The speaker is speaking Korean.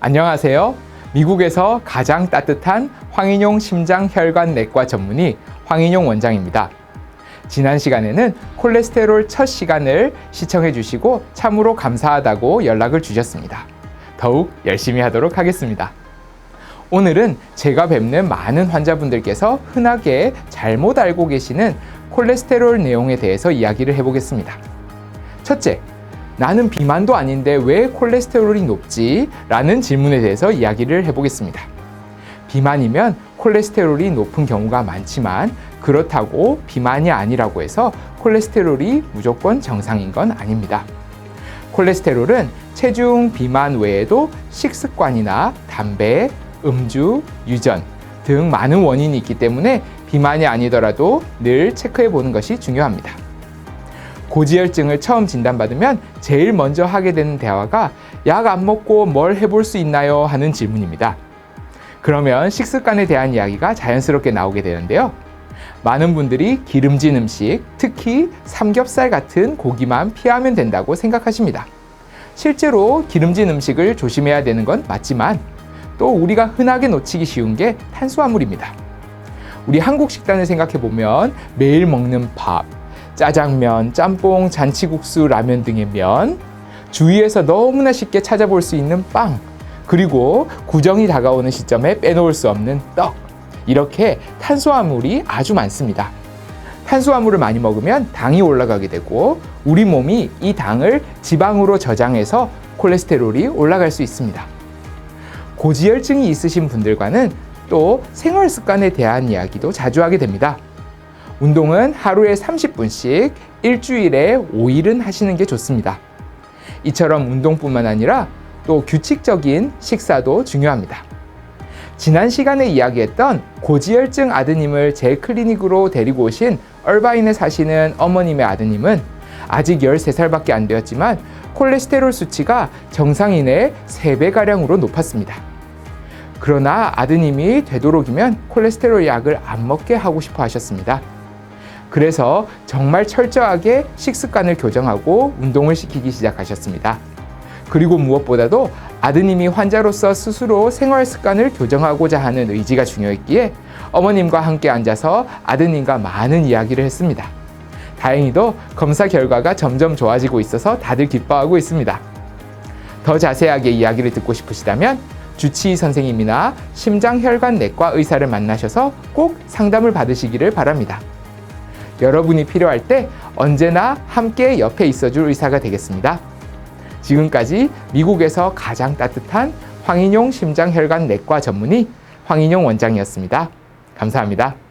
안녕하세요. 미국에서 가장 따뜻한 황인용 심장혈관 내과 전문의 황인용 원장입니다. 지난 시간에는 콜레스테롤 첫 시간을 시청해 주시고 참으로 감사하다고 연락을 주셨습니다. 더욱 열심히 하도록 하겠습니다. 오늘은 제가 뵙는 많은 환자분들께서 흔하게 잘못 알고 계시는 콜레스테롤 내용에 대해서 이야기를 해보겠습니다. 첫째, 나는 비만도 아닌데 왜 콜레스테롤이 높지? 라는 질문에 대해서 이야기를 해보겠습니다. 비만이면 콜레스테롤이 높은 경우가 많지만 그렇다고 비만이 아니라고 해서 콜레스테롤이 무조건 정상인 건 아닙니다. 콜레스테롤은 체중 비만 외에도 식습관이나 담배, 음주, 유전 등 많은 원인이 있기 때문에 비만이 아니더라도 늘 체크해 보는 것이 중요합니다. 고지혈증을 처음 진단받으면 제일 먼저 하게 되는 대화가 약 안 먹고 뭘 해볼 수 있나요? 하는 질문입니다. 그러면 식습관에 대한 이야기가 자연스럽게 나오게 되는데요. 많은 분들이 기름진 음식, 특히 삼겹살 같은 고기만 피하면 된다고 생각하십니다. 실제로 기름진 음식을 조심해야 되는 건 맞지만 또 우리가 흔하게 놓치기 쉬운 게 탄수화물입니다. 우리 한국 식단을 생각해 보면 매일 먹는 밥, 짜장면, 짬뽕, 잔치국수, 라면 등의 면, 주위에서 너무나 쉽게 찾아볼 수 있는 빵, 그리고 구정이 다가오는 시점에 빼놓을 수 없는 떡. 이렇게 탄수화물이 아주 많습니다. 탄수화물을 많이 먹으면 당이 올라가게 되고 우리 몸이 이 당을 지방으로 저장해서 콜레스테롤이 올라갈 수 있습니다. 고지혈증이 있으신 분들과는 또 생활 습관에 대한 이야기도 자주 하게 됩니다. 운동은 하루에 30분씩 일주일에 5일은 하시는 게 좋습니다. 이처럼 운동뿐만 아니라 또 규칙적인 식사도 중요합니다. 지난 시간에 이야기했던 고지혈증 아드님을 제 클리닉으로 데리고 오신 얼바인에 사시는 어머님의 아드님은 아직 13살밖에 안 되었지만 콜레스테롤 수치가 정상인의 3배가량으로 높았습니다. 그러나 아드님이 되도록이면 콜레스테롤 약을 안 먹게 하고 싶어 하셨습니다. 그래서 정말 철저하게 식습관을 교정하고 운동을 시키기 시작하셨습니다. 그리고 무엇보다도 아드님이 환자로서 스스로 생활 습관을 교정하고자 하는 의지가 중요했기에 어머님과 함께 앉아서 아드님과 많은 이야기를 했습니다. 다행히도 검사 결과가 점점 좋아지고 있어서 다들 기뻐하고 있습니다. 더 자세하게 이야기를 듣고 싶으시다면 주치의 선생님이나 심장혈관 내과 의사를 만나셔서 꼭 상담을 받으시기를 바랍니다. 여러분이 필요할 때 언제나 함께 옆에 있어줄 의사가 되겠습니다. 지금까지 미국에서 가장 따뜻한 황인용 심장혈관 내과 전문의 황인용 원장이었습니다. 감사합니다.